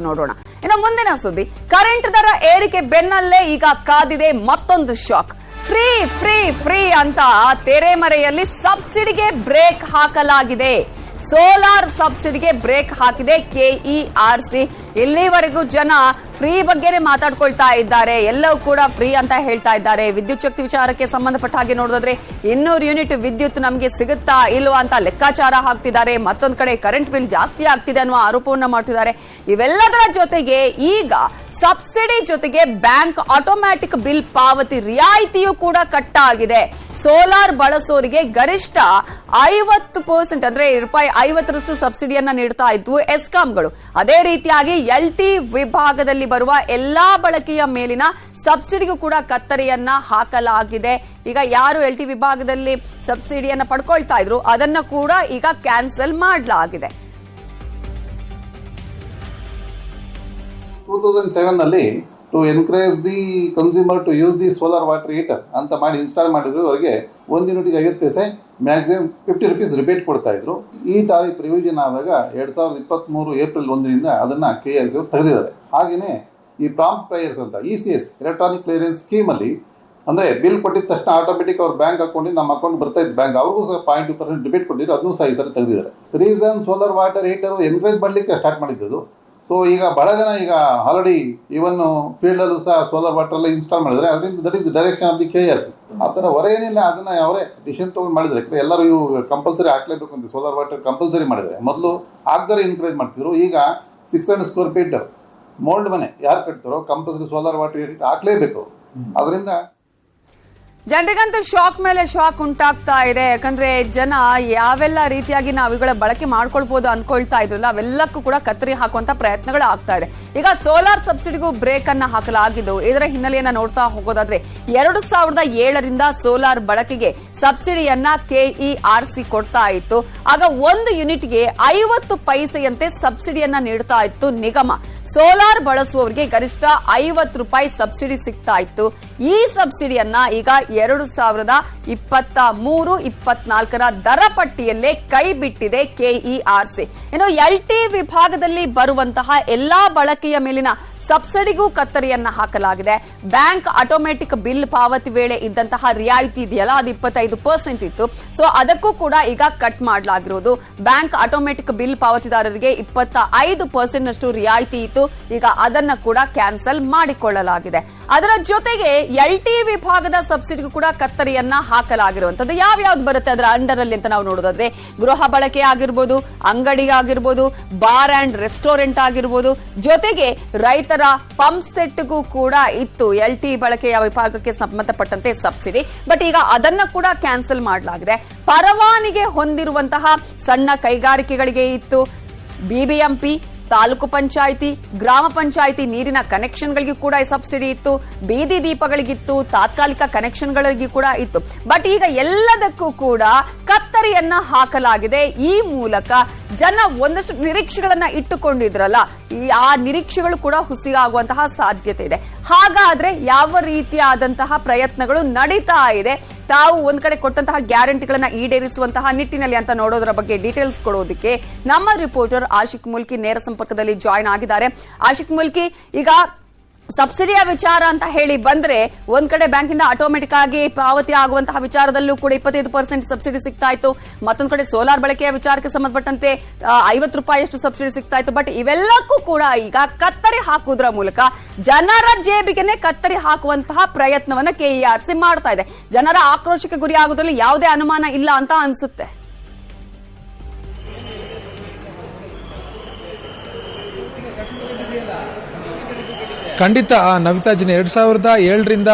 ನೋಡೋಣ. ಇನ್ನು ಮುಂದಿನ ಸುದ್ದಿ. ಕರೆಂಟ್ ದರ ಏರಿಕೆ ಬೆನ್ನಲ್ಲೇ ಈಗ ಕಾದಿದೆ ಮತ್ತೊಂದು ಶಾಕ್ ಫ್ರೀ ಫ್ರೀ ಫ್ರೀ ಅಂತ ತೆರೆಮರೆಯಲ್ಲಿ ಸಬ್ಸಿಡಿಗೆ ಬ್ರೇಕ್ ಹಾಕಲಾಗಿದೆ. ಸೋಲಾರ್ ಸಬ್ಸಿಡಿಗೆ ಬ್ರೇಕ್ ಹಾಕಿದೆ ಕೆಇಆರ್ಸಿ ಇಲ್ಲಿವರೆಗೂ ಜನ ಫ್ರೀ ಬಗ್ಗೆನೇ ಮಾತಾಡ್ಕೊಳ್ತಾ ಇದ್ದಾರೆ. ಎಲ್ಲವೂ ಕೂಡ ಫ್ರೀ ಅಂತ ಹೇಳ್ತಾ ಇದ್ದಾರೆ. ವಿದ್ಯುತ್ ಶಕ್ತಿ ವಿಚಾರಕ್ಕೆ ಸಂಬಂಧಪಟ್ಟ ಹಾಗೆ ನೋಡೋದಾದ್ರೆ ಇನ್ನೂರು ಯೂನಿಟ್ ವಿದ್ಯುತ್ ನಮಗೆ ಸಿಗುತ್ತಾ ಇಲ್ವಾ ಅಂತ ಲೆಕ್ಕಾಚಾರ ಹಾಕ್ತಿದ್ದಾರೆ. ಮತ್ತೊಂದು ಕಡೆ ಕರೆಂಟ್ ಬಿಲ್ ಜಾಸ್ತಿ ಆಗ್ತಿದೆ ಅನ್ನುವ ಆರೋಪವನ್ನ ಮಾಡ್ತಿದ್ದಾರೆ. ಇವೆಲ್ಲದರ ಜೊತೆಗೆ ಈಗ ಸಬ್ಸಿಡಿ ಜೊತೆಗೆ ಬ್ಯಾಂಕ್ ಆಟೋಮ್ಯಾಟಿಕ್ ಬಿಲ್ ಪಾವತಿ ರಿಯಾಯಿತಿಯೂ ಕೂಡ ಕಟ್ ಆಗಿದೆ ಸೋಲಾರ್ ಬಳಸೋರಿಗೆ ಗರಿಷ್ಠ ಐವತ್ತು ಪರ್ಸೆಂಟ್ ಅಂದ್ರೆ ರೂಪಾಯಿ ಐವತ್ತರಷ್ಟು ಸಬ್ಸಿಡಿಯನ್ನ ನೀಡ್ತಾ ಇದ್ವು ಎಸ್ಕಾಂಗಳು. ಅದೇ ರೀತಿಯಾಗಿ ಎಲ್ ಟಿ ವಿಭಾಗದಲ್ಲಿ ಬರುವ ಎಲ್ಲಾ ಬಳಕೆಯ ಮೇಲಿನ ಸಬ್ಸಿಡಿಗೂ ಕೂಡ ಕತ್ತರಿಯನ್ನ ಹಾಕಲಾಗಿದೆ. ಈಗ ಯಾರು ಎಲ್ ಟಿ ವಿಭಾಗದಲ್ಲಿ ಸಬ್ಸಿಡಿಯನ್ನ ಪಡ್ಕೊಳ್ತಾ ಇದ್ರು ಅದನ್ನ ಕೂಡ ಈಗ ಕ್ಯಾನ್ಸಲ್ ಮಾಡಲಾಗಿದೆ. Two thousand to encourage the consumer to use the solar water heater ಅಂತ ಮಾಡಿ ಇನ್ಸ್ಟಾಲ್ ಮಾಡಿದ್ರು. ಅವರಿಗೆ ಒಂದು ಯೂನಿಟ್ಗೆ ಐವತ್ತು ಪೈಸೆ ಮ್ಯಾಕ್ಸಿಮಮ್ ಫಿಫ್ಟಿ ರುಪೀಸ್ ರಿಬೇಟ್ ಕೊಡ್ತಾ ಇದ್ರು. ಈ ಟಾರಿಫ್ ರಿವಿಷನ್ ಆದಾಗ ಎರಡು ಸಾವಿರದ ಇಪ್ಪತ್ತ್ಮೂರು ಏಪ್ರಿಲ್ ಒಂದರಿಂದ ಅದನ್ನ ಕೆ ಎಸ್ ಅವರು ತೆಗೆದಿದ್ದಾರೆ. ಹಾಗೆಯೇ ಈ ಪ್ರಾಂಪ್ ಪ್ಲೇಯರ್ಸ್ ಅಂತ E C S electronic clearance ಸ್ಕೀಮಲ್ಲಿ ಅಂದ್ರೆ ಬಿಲ್ ಕೊಟ್ಟಿದ ತಕ್ಷಣ ಆಟೋಮೆಟಿಕ್ ಅವ್ರ ಬ್ಯಾಂಕ್ ಅಕೌಂಟಿಗೆ ನಮ್ಮ ಅಕೌಂಟ್ ಬರ್ತಾ ಇತ್ತು. ಬ್ಯಾಂಕ್ ಅವ್ರಿಗೂ ಸಹ ಪಾಯಿಂಟ್ ಟು ಪರ್ಸೆಂಟ್ ಡಿಬೇಟ್ ಕೊಟ್ಟಿದ್ರು. ಅದನ್ನು ಸಹ ಈ ಸರಿ ತೆಗೆದಿದ್ದಾರೆ. Reason solar water heater encourage ಮಾಡಲಿಕ್ಕೆ ಸ್ಟಾರ್ಟ್ ಮಾಡಿದ್ದು ಸೊ ಈಗ ಬಹಳ ಜನ ಈಗ ಆಲ್ರೆಡಿ ಈವನ್ ಫೀಲ್ಡ್ ಅಲ್ಲೂ ಸಹ ಸೋಲಾರ್ ವಾಟರ್ ಎಲ್ಲ ಇನ್ಸ್ಟಾಲ್ ಮಾಡಿದ್ರೆ ಅದರಿಂದ that is direction of the K S ಆ ಥರ ಹೊರ ಏನಿಲ್ಲ ಅದನ್ನ ಅವರೇ ಡಿಸಿಷನ್ ತೊಗೊಂಡು ಮಾಡಿದ್ರೆ ಎಲ್ಲರೂ ಇವು ಕಂಪಲ್ಸರಿ ಹಾಕ್ಲೇಬೇಕು ಅಂತ ಸೋಲಾರ್ ವಾಟರ್ ಕಂಪಲ್ಸರಿ ಮಾಡಿದ್ರೆ ಮೊದಲು ಆಗ್ದರೆ ಎನ್ಕರೇಜ್ ಮಾಡ್ತಿದ್ರು. ಈಗ six hundred square feet mould ಮನೆ ಯಾರು ಕಟ್ತಾರೋ ಕಂಪಲ್ಸರಿ ಸೋಲಾರ್ ವಾಟರ್ ಹಾಕ್ಲೇಬೇಕು. ಅದರಿಂದ ಜನರಿಗಂತೂ ಶಾಕ್ ಮೇಲೆ ಶಾಕ್ ಉಂಟಾಗ್ತಾ ಇದೆ. ಯಾಕಂದ್ರೆ ಜನ ಯಾವೆಲ್ಲ ರೀತಿಯಾಗಿ ನಾವು ಇವುಗಳ ಬಳಕೆ ಮಾಡ್ಕೊಳ್ಬಹುದು ಅನ್ಕೊಳ್ತಾ ಇದ್ರಲ್ಲ, ಅವೆಲ್ಲಕ್ಕೂ ಕೂಡ ಕತ್ತರಿ ಹಾಕುವಂತ ಪ್ರಯತ್ನಗಳು ಆಗ್ತಾ ಇದೆ. ಈಗ ಸೋಲಾರ್ ಸಬ್ಸಿಡಿಗೂ ಬ್ರೇಕ್ ಅನ್ನ ಹಾಕಲಾಗಿದ್ದು, ಇದರ ಹಿನ್ನೆಲೆಯನ್ನ ನೋಡ್ತಾ ಹೋಗೋದಾದ್ರೆ, ಎರಡು ಸಾವಿರದ ಏಳರಿಂದ ಸೋಲಾರ್ ಬಳಕೆಗೆ ಸಬ್ಸಿಡಿಯನ್ನ ಕೆಇಆರ್ಸಿ ಕೊಡ್ತಾ ಇತ್ತು. ಆಗ ಒಂದು ಯೂನಿಟ್ಗೆ ಐವತ್ತು ಪೈಸೆಯಂತೆ ಸಬ್ಸಿಡಿಯನ್ನ ನೀಡ್ತಾ ಇತ್ತು ನಿಗಮ. ಸೋಲಾರ್ ಬಳಸುವವರಿಗೆ ಗರಿಷ್ಠ ಐವತ್ತು ರೂಪಾಯಿ ಸಬ್ಸಿಡಿ ಸಿಗ್ತಾ ಇತ್ತು. ಈ ಸಬ್ಸಿಡಿಯನ್ನ ಈಗ ಎರಡು ಸಾವಿರದ ಇಪ್ಪತ್ತ ಮೂರು, ಇಪ್ಪತ್ನಾಲ್ಕರ ದರ ಪಟ್ಟಿಯಲ್ಲೇ ಕೈ ಬಿಟ್ಟಿದೆ ಕೆಇಆರ್ಸಿ. ಇನ್ನು ಎಲ್ ಟಿ ವಿಭಾಗದಲ್ಲಿ ಬರುವಂತಹ ಎಲ್ಲಾ ಬಳಕೆಯ ಮೇಲಿನ ಸಬ್ಸಿಡಿಗೂ ಕತ್ತರಿಯನ್ನ ಹಾಕಲಾಗಿದೆ. ಬ್ಯಾಂಕ್ ಆಟೋಮೆಟಿಕ್ ಬಿಲ್ ಪಾವತಿ ವೇಳೆ ಇದ್ದಂತಹ ರಿಯಾಯಿತಿ ಇದೆಯಲ್ಲ, ಅದು ಇಪ್ಪತ್ತೈದು ಪರ್ಸೆಂಟ್ ಇತ್ತು. ಸೊ ಅದಕ್ಕೂ ಕೂಡ ಈಗ ಕಟ್ ಮಾಡಲಾಗಿರೋದು. ಬ್ಯಾಂಕ್ ಆಟೋಮೆಟಿಕ್ ಬಿಲ್ ಪಾವತಿದಾರರಿಗೆ ಇಪ್ಪತ್ತ ಐದು ಪರ್ಸೆಂಟ್ ನಷ್ಟು ರಿಯಾಯಿತಿ ಇತ್ತು. ಈಗ ಅದನ್ನ ಕೂಡ ಕ್ಯಾನ್ಸಲ್ ಮಾಡಿಕೊಳ್ಳಲಾಗಿದೆ. ಅದರ ಜೊತೆಗೆ ಎಲ್ ಟಿ ವಿಭಾಗದ ಸಬ್ಸಿಡಿಗೂ ಕೂಡ ಕತ್ತರಿಯನ್ನ ಹಾಕಲಾಗಿರುವಂತದ್ದು ಯಾವ್ಯಾವ್ದು ಬರುತ್ತೆ ಅದರ ಅಂಡರ್ ಅಲ್ಲಿ ಅಂತ ನಾವು ನೋಡೋದಾದ್ರೆ ಗೃಹ ಬಳಕೆ ಆಗಿರ್ಬೋದು, ಅಂಗಡಿ ಆಗಿರ್ಬೋದು, ಬಾರ್ ಅಂಡ್ ರೆಸ್ಟೋರೆಂಟ್ ಆಗಿರ್ಬೋದು. ಜೊತೆಗೆ ರೈತರ ಪಂಪ್ ಸೆಟ್ಗೂ ಕೂಡ ಇತ್ತು ಎಲ್ ಟಿ ಬಳಕೆಯ ವಿಭಾಗಕ್ಕೆ ಸಂಬಂಧಪಟ್ಟಂತೆ ಸಬ್ಸಿಡಿ. ಬಟ್ ಈಗ ಅದನ್ನ ಕೂಡ ಕ್ಯಾನ್ಸಲ್ ಮಾಡಲಾಗಿದೆ. ಪರವಾನಿಗೆ ಹೊಂದಿರುವಂತಹ ಸಣ್ಣ ಕೈಗಾರಿಕೆಗಳಿಗೆ ಇತ್ತು. ಬಿಬಿಎಂಪಿ ತಾಲೂಕು ಪಂಚಾಯಿತಿ, ಗ್ರಾಮ ಪಂಚಾಯಿತಿ ನೀರಿನ ಕನೆಕ್ಷನ್ಗಳಿಗೂ ಕೂಡ ಸಬ್ಸಿಡಿ ಇತ್ತು, ಬೀದಿ ದೀಪಗಳಿಗಿತ್ತು, ತಾತ್ಕಾಲಿಕ ಕನೆಕ್ಷನ್ಗಳಿಗೂ ಕೂಡ ಇತ್ತು. ಬಟ್ ಈಗ ಎಲ್ಲದಕ್ಕೂ ಕೂಡ ಕತ್ತರಿಯನ್ನ ಹಾಕಲಾಗಿದೆ. ಈ ಮೂಲಕ ಜನ ಒಂದಷ್ಟು ನಿರೀಕ್ಷೆಗಳನ್ನ ಇಟ್ಟುಕೊಂಡಿದ್ರಲ್ಲ, ಈ ಆ ನಿರೀಕ್ಷೆಗಳು ಕೂಡ ಹುಸಿಯಾಗುವಂತಹ ಸಾಧ್ಯತೆ ಇದೆ. ಹಾಗಾದ್ರೆ ಯಾವ ರೀತಿಯಾದಂತಹ ಪ್ರಯತ್ನಗಳು ನಡೀತಾ ಇದೆ? ತಾವು ಒಂದ್ ಕಡೆ ಕೊಟ್ಟಂತಹ ಗ್ಯಾರಂಟಿಗಳನ್ನ ಈಡೇರಿಸುವಂತಹ ನಿಟ್ಟಿನಲ್ಲಿ ಅಂತ ನೋಡೋದರ ಬಗ್ಗೆ ಡೀಟೇಲ್ಸ್ ಕೊಡೋದಕ್ಕೆ ನಮ್ಮ ರಿಪೋರ್ಟರ್ ಆಶಿಕ್ ಮುಲ್ಕಿ ನೇರ ಸಂಪರ್ಕದಲ್ಲಿ ಜಾಯ್ನ್ ಆಗಿದ್ದಾರೆ. ಆಶಿಕ್ ಮುಲ್ಕಿ, ಈಗ ಸಬ್ಸಿಡಿಯ ವಿಚಾರ ಅಂತ ಹೇಳಿ ಬಂದ್ರೆ ಒಂದ್ ಕಡೆ ಬ್ಯಾಂಕಿಂದ ಆಟೋಮೆಟಿಕ್ ಆಗಿ ಪಾವತಿ ಆಗುವಂತಹ ವಿಚಾರದಲ್ಲೂ ಕೂಡ ಇಪ್ಪತ್ತೈದು ಪರ್ಸೆಂಟ್ ಸಬ್ಸಿಡಿ ಸಿಗ್ತಾ ಇತ್ತು ಮತ್ತೊಂದ್ ಕಡೆ ಸೋಲಾರ್ ಬಳಕೆಯ ವಿಚಾರಕ್ಕೆ ಸಂಬಂಧಪಟ್ಟಂತೆ ಐವತ್ತು ರೂಪಾಯಿಯಷ್ಟು ಸಬ್ಸಿಡಿ ಸಿಗ್ತಾ ಇತ್ತು ಬಟ್ ಇವೆಲ್ಲಕ್ಕೂ ಕೂಡ ಈಗ ಕತ್ತರಿ ಹಾಕುವುದರ ಮೂಲಕ ಜನರ ಜೇಬಿಗೆನೆ ಕತ್ತರಿ ಹಾಕುವಂತಹ ಪ್ರಯತ್ನವನ್ನ ಕೆಇಆರ್ಸಿ ಮಾಡ್ತಾ ಇದೆ. ಜನರ ಆಕ್ರೋಶಕ್ಕೆ ಗುರಿ ಆಗೋದ್ರಲ್ಲಿ ಯಾವುದೇ ಅನುಮಾನ ಇಲ್ಲ ಅಂತ ಅನ್ಸುತ್ತೆ. ಖಂಡಿತ ಆ, ನವಿತಾಜಿನ ಎರಡ್ ಸಾವಿರದ ಏಳರಿಂದ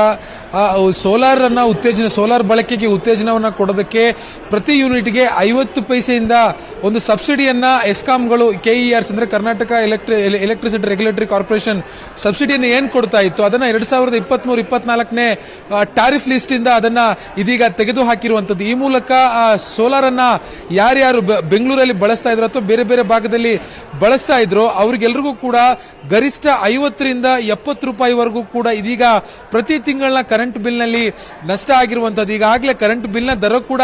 ಸೋಲಾರ್ ಅನ್ನ ಉತ್ತೇಜನ, ಸೋಲಾರ್ ಬಳಕೆಗೆ ಉತ್ತೇಜನವನ್ನ ಕೊಡೋದಕ್ಕೆ ಪ್ರತಿ ಯೂನಿಟ್ಗೆ ಐವತ್ತು ಪೈಸೆಯಿಂದ ಒಂದು ಸಬ್ಸಿಡಿಯನ್ನ ಎಸ್ಕಾಂಗಳು, ಕೆಇಆರ್ಸ್ ಅಂದ್ರೆ Karnataka electri electricity regulatory corporation ಸಬ್ಸಿಡಿಯನ್ನು ಏನ್ ಕೊಡ್ತಾ ಇತ್ತು, ಅದನ್ನ ಎರಡ್ ಸಾವಿರದ ಇಪ್ಪತ್ಮೂರು, ಇಪ್ಪತ್ನಾಲ್ಕನೇ ಟಾರಿಫ್ ಲಿಸ್ಟ್ ಇಂದ ಅದನ್ನ ಇದೀಗ ತೆಗೆದು ಹಾಕಿರುವಂತದ್ದು ಈ ಮೂಲಕ ಸೋಲಾರ್ ಅನ್ನ ಯಾರ್ಯಾರು ಬೆಂಗಳೂರಲ್ಲಿ ಬಳಸ್ತಾ ಇದ್ರು ಅಥವಾ ಬೇರೆ ಬೇರೆ ಭಾಗದಲ್ಲಿ ಬಳಸ್ತಾ ಇದ್ರು ಅವ್ರಿಗೆಲ್ಲರಿಗೂ ಕೂಡ ಗರಿಷ್ಠ ಐವತ್ತರಿಂದ ಎಪ್ಪತ್ತು ರೂಪಾಯಿವರೆಗೂ ಕೂಡ ಇದೀಗ ಪ್ರತಿ ತಿಂಗಳನ್ನ ಕರೆಂಟ್ ಬಿಲ್ನಲ್ಲಿ ನಷ್ಟ ಆಗಿರುವಂತದ್ದು ಈಗಾಗಲೇ ಕರೆಂಟ್ ಬಿಲ್ನ ದರ ಕೂಡ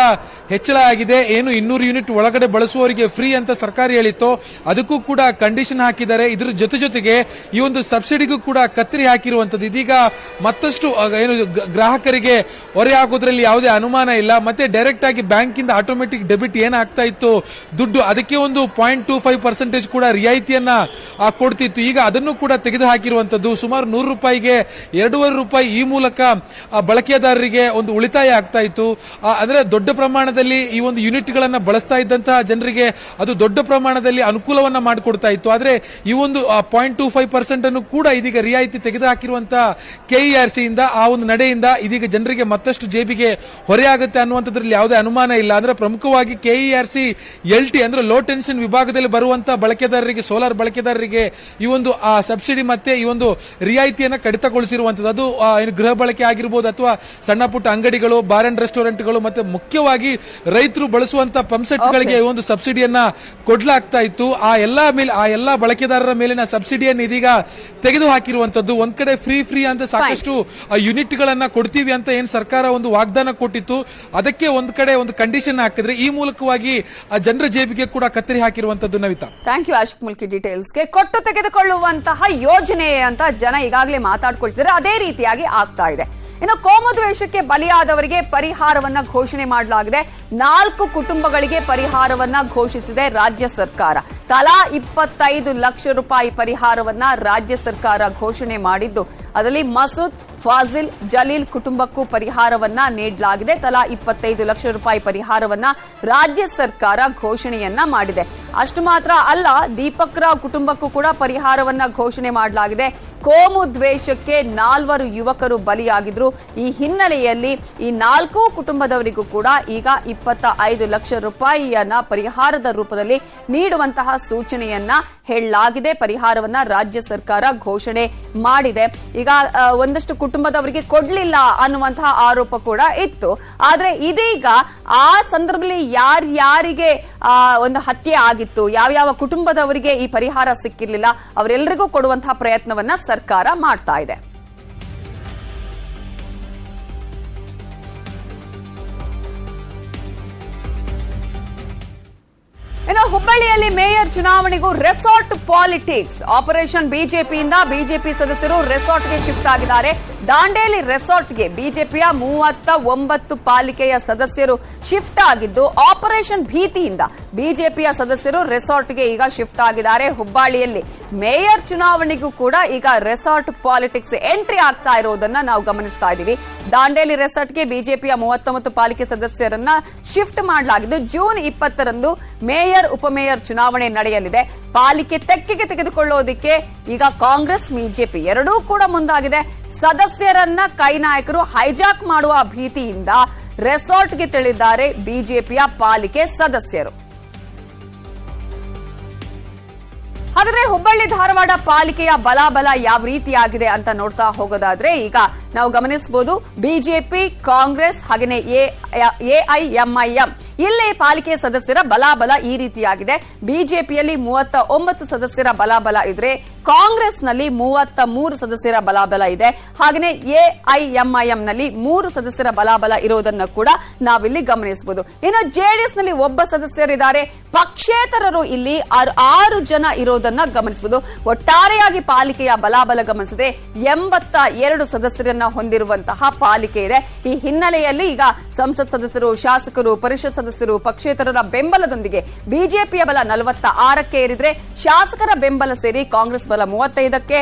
ಹೆಚ್ಚಳ ಆಗಿದೆ. ಏನು ಇನ್ನೂರು ಯೂನಿಟ್ ಒಳಗಡೆ ಬಳಸುವವರಿಗೆ ಫ್ರೀ ಅಂತ ಸರ್ಕಾರ ಹೇಳಿತ್ತು. ಅದಕ್ಕೂ ಕೂಡ ಕಂಡೀಷನ್ ಹಾಕಿದ್ದಾರೆ. ಇದರ ಜೊತೆ ಜೊತೆಗೆ ಈ ಒಂದು ಸಬ್ಸಿಡಿಗೂ ಕೂಡ ಕತ್ತರಿ ಹಾಕಿರುವಂತದ್ದು ಇದೀಗ ಮತ್ತಷ್ಟು ಏನು ಗ್ರಾಹಕರಿಗೆ ಹೊರೆ ಆಗೋದ್ರಲ್ಲಿ ಯಾವುದೇ ಅನುಮಾನ ಇಲ್ಲ. ಮತ್ತೆ ಡೈರೆಕ್ಟ್ ಆಗಿ ಬ್ಯಾಂಕ್ ಇಂದ ಆಟೋಮೆಟಿಕ್ ಡೆಬಿಟ್ ಏನಾಗ್ತಾ ಇತ್ತು? ದುಡ್ಡು, ಅದಕ್ಕೆ ಒಂದು ಪಾಯಿಂಟ್ ಟೂ ಫೈವ್ ಪರ್ಸೆಂಟೇಜ್ ಕೂಡ ರಿಯಾಯಿತಿಯನ್ನ ಕೊಡ್ತಿತ್ತು. ಈಗ ಅದನ್ನು ಕೂಡ ತೆಗೆದು ಹಾಕಿರುವಂತದ್ದು ಸುಮಾರು ನೂರು ರೂಪಾಯಿಗೆ ಎರಡೂವರೆ ರೂಪಾಯಿ ಈ ಮೂಲಕ ಬಳಕೆದಾರರಿಗೆ ಒಂದು ಉಳಿತಾಯ ಆಗ್ತಾ ಇತ್ತು. ಅಂದ್ರೆ ದೊಡ್ಡ ಪ್ರಮಾಣದಲ್ಲಿ ಈ ಒಂದು ಯೂನಿಟ್ ಗಳನ್ನ ಬಳಸ್ತಾ ಇದ್ದಂತಹ ಜನರಿಗೆ ಅದು ದೊಡ್ಡ ಪ್ರಮಾಣದಲ್ಲಿ ಅನುಕೂಲವನ್ನ ಮಾಡಿಕೊಡ್ತಾ ಇತ್ತು. ಆದ್ರೆ ಈ ಒಂದು ಪಾಯಿಂಟ್ ಟೂ ಫೈವ್ ಪರ್ಸೆಂಟ್ ಅನ್ನು ಕೂಡ ಇದೀಗ ರಿಯಾಯಿತಿ ತೆಗೆದು ಹಾಕಿರುವಂತಹ ಕೆಇಆರ್ ಸಿ ಇಂದ, ಆ ಒಂದು ನಡೆಯಿಂದ ಇದೀಗ ಜನರಿಗೆ ಮತ್ತಷ್ಟು ಜೇಬಿಗೆ ಹೊರೆ ಆಗುತ್ತೆ ಅನ್ನುವಂಥದ್ರಲ್ಲಿ ಯಾವುದೇ ಅನುಮಾನ ಇಲ್ಲ. ಅಂದ್ರೆ ಪ್ರಮುಖವಾಗಿ ಕೆಇಆರ್ ಸಿ ಎಲ್ ಟಿ ಅಂದ್ರೆ ಲೋ ಟೆನ್ಷನ್ ವಿಭಾಗದಲ್ಲಿ ಬರುವಂತಹ ಬಳಕೆದಾರರಿಗೆ ಸೋಲಾರ್ ಬಳಕೆದಾರರಿಗೆ ಈ ಒಂದು ಸಬ್ಸಿಡಿ ಮತ್ತೆ ಈ ಒಂದು ರಿಯಾಯಿತಿಯನ್ನು ಕಡಿತಗೊಳಿಸಿರುವಂತದ್ದು ಅದು ಗೃಹ ಬಳಕೆ ಆಗಿರ್ಬೋದು ಅಥವಾ ಸಣ್ಣ ಪುಟ್ಟ ಅಂಗಡಿಗಳು ಬಾರ್ ಅಂಡ್ ರೆಸ್ಟೋರೆಂಟ್ಗಳು ಮತ್ತೆ ಮುಖ್ಯವಾಗಿ ರೈತರು ಬಳಸುವಂತ ಪಂಪ್ಸೆಟ್ಗಳಿಗೆ ಒಂದು ಸಬ್ಸಿಡಿಯನ್ನ ಕೊಡ್ಲಾಗ್ತಾ ಇತ್ತು. ಆ ಎಲ್ಲಾ ಮೇಲೆ ಆ ಎಲ್ಲಾ ಬಳಕೆದಾರರ ಮೇಲಿನ ಸಬ್ಸಿಡಿಯನ್ನು ಇದೀಗ ತೆಗೆದು ಹಾಕಿರುವಂತದ್ದು ಒಂದ್ ಕಡೆ ಫ್ರೀ ಫ್ರೀ ಅಂತ ಸಾಕಷ್ಟು ಯೂನಿಟ್ ಗಳನ್ನ ಕೊಡ್ತೀವಿ ಅಂತ ಏನ್ ಸರ್ಕಾರ ಒಂದು ವಾಗ್ದಾನ ಕೊಟ್ಟಿತ್ತು. ಅದಕ್ಕೆ ಒಂದ್ ಕಡೆ ಒಂದು ಕಂಡೀಷನ್ ಹಾಕಿದ್ರೆ ಈ ಮೂಲಕವಾಗಿ ಆ ಜನರ ಜೇಬಿಗೆ ಕೂಡ ಕತ್ತರಿ ಹಾಕಿರುವಂತದ್ದು ನವಿತಾ. ಥ್ಯಾಂಕ್ ಯು ಅಶೋಕ್ ಮುಲ್ಕಿ ಡೀಟೇಲ್ಸ್ಗೆ ಕೊಟ್ಟು ತೆಗೆದುಕೊಳ್ಳುವಂತಹ ಯೋಜನೆ ಅಂತ ಜನ ಈಗಾಗಲೇ ಮಾತಾಡ್ಕೊಳ್ತಿದ್ದಾರೆ. ಅದೇ ರೀತಿಯಾಗಿ ಆಗ್ತಾ ಇದೆ. ಇನ್ನು ಕೋಮುದ ವೇಷಕ್ಕೆ ಬಲಿಯಾದವರಿಗೆ ಪರಿಹಾರವನ್ನ ಘೋಷಣೆ ಮಾಡಲಾಗಿದೆ. ನಾಲ್ಕು ಕುಟುಂಬಗಳಿಗೆ ಪರಿಹಾರವನ್ನ ಘೋಷಿಸಿದೆ ರಾಜ್ಯ ಸರ್ಕಾರ. ತಲಾ ಇಪ್ಪತ್ತೈದು ಲಕ್ಷ ರೂಪಾಯಿ ಪರಿಹಾರವನ್ನ ರಾಜ್ಯ ಸರ್ಕಾರ ಘೋಷಣೆ ಮಾಡಿದ್ದು, ಅದರಲ್ಲಿ ಮಸೂದ್, ಫಾಜಿಲ್, ಜಲೀಲ್ ಕುಟುಂಬಕ್ಕೂ ಪರಿಹಾರವನ್ನ ನೀಡಲಾಗಿದೆ. ತಲಾ ಇಪ್ಪತ್ತೈದು ಲಕ್ಷ ರೂಪಾಯಿ ಪರಿಹಾರವನ್ನ ರಾಜ್ಯ ಸರ್ಕಾರ ಘೋಷಣೆಯನ್ನ ಮಾಡಿದೆ. ಅಷ್ಟು ಮಾತ್ರ ಅಲ್ಲ ದೀಪಕ್ ರಾವ್ ಕುಟುಂಬಕ್ಕೂ ಕೂಡ ಪರಿಹಾರವನ್ನ ಘೋಷಣೆ ಮಾಡಲಾಗಿದೆ. ಕೋಮು ದ್ವೇಷಕ್ಕೆ ನಾಲ್ವರು ಯುವಕರು ಬಲಿಯಾಗಿದ್ರು. ಈ ಹಿನ್ನೆಲೆಯಲ್ಲಿ ಈ ನಾಲ್ಕು ಕುಟುಂಬದವರಿಗೂ ಕೂಡ ಈಗ ಇಪ್ಪತ್ತ ಐದು ಲಕ್ಷ ರೂಪಾಯಿಯನ್ನ ಪರಿಹಾರದ ರೂಪದಲ್ಲಿ ನೀಡುವಂತಹ ಸೂಚನೆಯನ್ನ ಹೇಳಲಾಗಿದೆ. ಪರಿಹಾರವನ್ನ ರಾಜ್ಯ ಸರ್ಕಾರ ಘೋಷಣೆ ಮಾಡಿದೆ. ಈಗ ಒಂದಷ್ಟು ಕುಟುಂಬದವರಿಗೆ ಕೊಡ್ಲಿಲ್ಲ ಅನ್ನುವಂತಹ ಆರೋಪ ಕೂಡ ಇತ್ತು. ಆದ್ರೆ ಇದೀಗ ಆ ಸಂದರ್ಭದಲ್ಲಿ ಯಾರ್ಯಾರಿಗೆ ಒಂದು ಹತ್ಯೆ ಆಗಿತ್ತು. ಯಾವ ಯಾವ ಕುಟುಂಬದವರಿಗೆ ಈ ಪರಿಹಾರ ಸಿಕ್ಕಿರ್ಲಿಲ್ಲ ಅವರೆಲ್ಲರಿಗೂ ಕೊಡುವಂತಹ ಪ್ರಯತ್ನವನ್ನ ಸರ್ಕಾರ ಮಾಡ್ತಾ ಇದೆ. ಇನ್ನು ಹುಬ್ಬಳ್ಳಿಯಲ್ಲಿ ಮೇಯರ್ ಚುನಾವಣೆಗೂ ರೆಸಾರ್ಟ್ ಪಾಲಿಟಿಕ್ಸ್. ಆಪರೇಷನ್ ಬಿಜೆಪಿಯಿಂದ ಬಿಜೆಪಿ ಸದಸ್ಯರು ರೆಸಾರ್ಟ್ಗೆ ಶಿಫ್ಟ್ ಆಗಿದ್ದಾರೆ. ದಾಂಡೇಲಿ ರೆಸಾರ್ಟ್ಗೆ ಬಿಜೆಪಿಯ ಮೂವತ್ತ ಒಂಬತ್ತು ಪಾಲಿಕೆಯ ಸದಸ್ಯರು ಶಿಫ್ಟ್ ಆಗಿದ್ದು, ಆಪರೇಷನ್ ಭೀತಿಯಿಂದ ಬಿಜೆಪಿಯ ಸದಸ್ಯರು ರೆಸಾರ್ಟ್ಗೆ ಈಗ ಶಿಫ್ಟ್ ಆಗಿದ್ದಾರೆ. ಹುಬ್ಬಳ್ಳಿಯಲ್ಲಿ ಮೇಯರ್ ಚುನಾವಣೆಗೂ ಕೂಡ ಈಗ ರೆಸಾರ್ಟ್ ಪಾಲಿಟಿಕ್ಸ್ ಎಂಟ್ರಿ ಆಗ್ತಾ ಇರೋದನ್ನ ನಾವು ಗಮನಿಸ್ತಾ ಇದ್ದೀವಿ. ದಾಂಡೇಲಿ ರೆಸಾರ್ಟ್ಗೆ ಬಿಜೆಪಿಯ ಮೂವತ್ತೊಂಬತ್ತು ಪಾಲಿಕೆ ಸದಸ್ಯರನ್ನ ಶಿಫ್ಟ್ ಮಾಡಲಾಗಿದ್ದು, ಜೂನ್ ಇಪ್ಪತ್ತರಂದು ಮೇಯರ್, ಉಪಮೇಯರ್ ಚುನಾವಣೆ ನಡೆಯಲಿದೆ. ಪಾಲಿಕೆ ತೆಕ್ಕೆಗೆ ತೆಗೆದುಕೊಳ್ಳೋದಿಕ್ಕೆ ಈಗ ಕಾಂಗ್ರೆಸ್, ಬಿಜೆಪಿ ಎರಡೂ ಕೂಡ ಮುಂದಾಗಿದೆ. ಸದಸ್ಯರನ್ನ ಕೈ ನಾಯಕರು ಹೈಜಾಕ್ ಮಾಡುವ ಭೀತಿಯಿಂದ ರೆಸಾರ್ಟ್ಗೆ ತಿಳಿದ್ದಾರೆ ಬಿಜೆಪಿಯ ಪಾಲಿಕೆ ಸದಸ್ಯರು. ಹಾಗಾದ್ರೆ ಹುಬ್ಬಳ್ಳಿ ಧಾರವಾಡ ಪಾಲಿಕೆಯ ಬಲಾಬಲ ಯಾವ ರೀತಿಯಾಗಿದೆ ಅಂತ ನೋಡ್ತಾ ಹೋಗೋದಾದ್ರೆ ಈಗ ನಾವು ಗಮನಿಸಬಹುದು ಬಿಜೆಪಿ ಕಾಂಗ್ರೆಸ್ ಹಾಗೆಯೇ ಎಐಎಂಐಎಂ ಇಲ್ಲಿ ಪಾಲಿಕೆ ಸದಸ್ಯರ ಬಲಾಬಲ ಈ ರೀತಿಯಾಗಿದೆ. ಬಿಜೆಪಿಯಲ್ಲಿ ಮೂವತ್ತ ಒಂಬತ್ತು ಸದಸ್ಯರ ಬಲಾಬಲ ಇದ್ರೆ ಕಾಂಗ್ರೆಸ್ನಲ್ಲಿ ಮೂವತ್ತ ಮೂರು ಸದಸ್ಯರ ಬಲಾಬಲ ಇದೆ. ಹಾಗೆಯೇ ಎಐಎಂಐಎಂ ನಲ್ಲಿ ಮೂರು ಸದಸ್ಯರ ಬಲಾಬಲ ಇರೋದನ್ನ ಕೂಡ ನಾವಿಲ್ಲಿ ಗಮನಿಸಬಹುದು. ಇನ್ನು ಜೆಡಿಎಸ್ನಲ್ಲಿ ಒಬ್ಬ ಸದಸ್ಯರಿದ್ದಾರೆ. ಪಕ್ಷೇತರರು ಇಲ್ಲಿ ಆರು ಜನ ಇರೋದನ್ನ ಗಮನಿಸಬಹುದು. ಒಟ್ಟಾರೆಯಾಗಿ ಪಾಲಿಕೆಯ ಬಲಾಬಲ ಗಮನಿಸಿದೆ ಎಂಬತ್ತ ಎರಡು ಸದಸ್ಯರನ್ನ ಹೊಂದಿರುವಂತಹ ಪಾಲಿಕೆ ಇದೆ. ಈ ಹಿನ್ನೆಲೆಯಲ್ಲಿ ಈಗ ಸಂಸತ್ ಸದಸ್ಯರು, ಶಾಸಕರು, ಪರಿಷತ್ ಸದಸ್ಯರು, ಪಕ್ಷೇತರರ ಬೆಂಬಲದೊಂದಿಗೆ ಬಿಜೆಪಿಯ ಬಲ ನಲವತ್ತ ಆರಕ್ಕೆ ಏರಿದ್ರೆ ಶಾಸಕರ ಬೆಂಬಲ ಸೇರಿ ಕಾಂಗ್ರೆಸ್ ಬಲ ಮೂವತ್ತೈದಕ್ಕೆ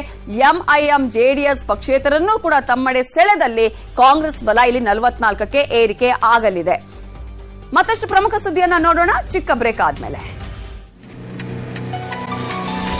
ಎಂಐಎಂ, ಜೆಡಿಎಸ್ ಪಕ್ಷೇತರನ್ನೂ ಕೂಡ ತಮ್ಮಡೆ ಸೆಳೆದಲ್ಲಿ ಕಾಂಗ್ರೆಸ್ ಬಲ ಇಲ್ಲಿ ನಲವತ್ನಾಲ್ಕಕ್ಕೆ ಏರಿಕೆ ಆಗಲಿದೆ. ಮತ್ತಷ್ಟು ಪ್ರಮುಖ ಸುದ್ದಿಯನ್ನ ನೋಡೋಣ. ಚಿಕ್ಕ ಬ್ರೇಕ್ ಆದ್ಮೇಲೆ.